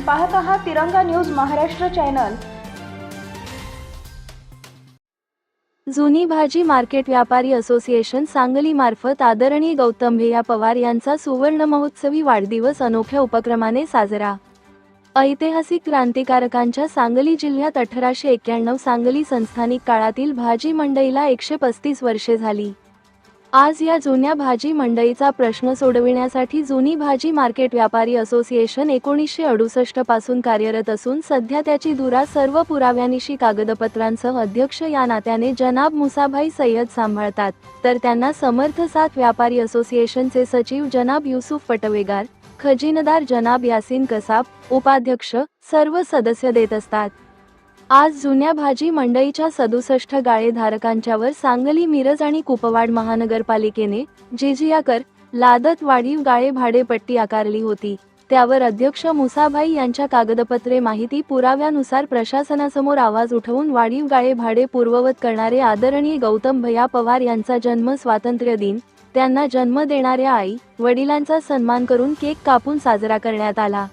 पाहत आहात तिरंगा न्यूज महाराष्ट्र चॅनल. जुनी भाजी मार्केट व्यापारी असोसिएशन सांगली मार्फत आदरणीय गौतम भेया पवार यांचा सुवर्ण महोत्सवी वाढदिवस अनोख्या उपक्रमाने साजरा. ऐतिहासिक क्रांतिकारकांच्या सांगली जिल्ह्यात अठराशे एक्क्याण्णव सांगली संस्थानिक काळातील भाजी मंडईला एकशे पस्तीस वर्षे झाली. आज या जुन्या भाजी मंडईचा प्रश्न सोडविण्यासाठी जुनी भाजी मार्केट व्यापारी असोसिएशन एकोणीसशे अडुसष्टपासून कार्यरत असून सध्या त्याची धुरा सर्व पुराव्यानिशी कागदपत्रांसह अध्यक्ष या नात्याने जनाब मुसाभाई सय्यद सांभाळतात. तर त्यांना समर्थ साथ व्यापारी असोसिएशनचे सचिव जनाब युसुफ पटवेगार खजिनदार जनाब यासीन कसाब उपाध्यक्ष सर्व सदस्य देत असतात. आज जुन्या भाजी मंडईच्या सदुसष्ट गाळेधारकांच्यावर सांगली मिरज आणि कुपवाड महानगरपालिकेने जिजिया कर लादत वाढीव गाळे भाडेपट्टी आकारली होती. त्यावर अध्यक्ष मुसाभाई यांच्या कागदपत्रे माहिती पुराव्यानुसार प्रशासनासमोर आवाज उठवून वाढीव गाळे भाडे पूर्ववत करणारे आदरणीय गौतम भैया पवार यांचा जन्म स्वातंत्र्य दिन त्यांना जन्म देणाऱ्या आई वडिलांचा सन्मान करून केक कापून साजरा करण्यात आला.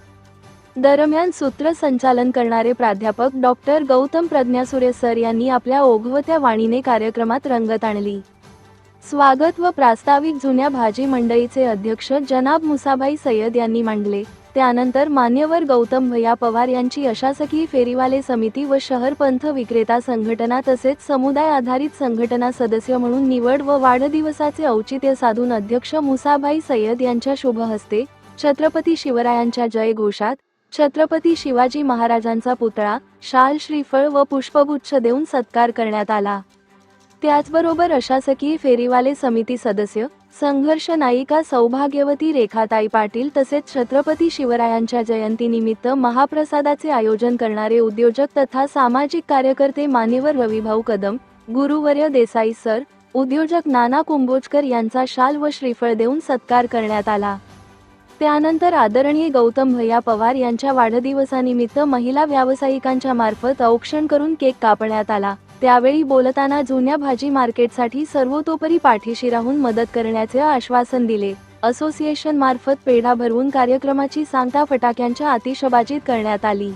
दरम्यान सूत्रसंचालन करणारे प्राध्यापक डॉक्टर गौतम प्रज्ञासुरे सर यांनी आपल्या ओघवत्या वाणीने कार्यक्रमात रंगत आणली. स्वागत व प्रास्ताविक जुन्या भाजी मंडईचे अध्यक्ष जनाब मुसाभाई सय्यद यांनी मांडले. त्यानंतर मान्यवर गौतम भैया पवार यांची अशासकीय फेरीवाले समिती व शहर पंथ विक्रेता संघटना तसेच समुदाय आधारित संघटना सदस्य म्हणून निवड व वाढदिवसाचे औचित्य साधून अध्यक्ष मुसाभाई सय्यद यांच्या शुभहस्ते छत्रपती शिवरायांच्या जयघोषात छत्रपती शिवाजी महाराजांचा पुतळा शाल श्रीफळ व पुष्पगुच्छ देऊन सत्कार करण्यात आला. त्याचबरोबर अशासकीय फेरीवाले समिती सदस्य संघर्ष नायिका सौभाग्यवती रेखाताई पाटील तसेच छत्रपती शिवरायांच्या जयंतीनिमित्त महाप्रसादाचे आयोजन करणारे उद्योजक तथा सामाजिक कार्यकर्ते मान्यवर रविभाऊ कदम गुरुवर्य देसाई सर उद्योजक नाना कुंभोजकर यांचा शाल व श्रीफळ देऊन सत्कार करण्यात आला. त्यानंतर आदरणीय गौतम भैया पवार यांच्या वाढदिवसानिमित्त महिला व्यावसायिकांच्या मार्फत औक्षण करून केक कापण्यात आला. त्यावेळी बोलताना जुन्या भाजी मार्केटसाठी सर्वतोपरी पाठीशी राहून मदत करण्याचे आश्वासन दिले. असोसिएशन मार्फत पेढा भरवून कार्यक्रमाची सांगता फटाक्यांच्या आतिषबाजीत करण्यात आली.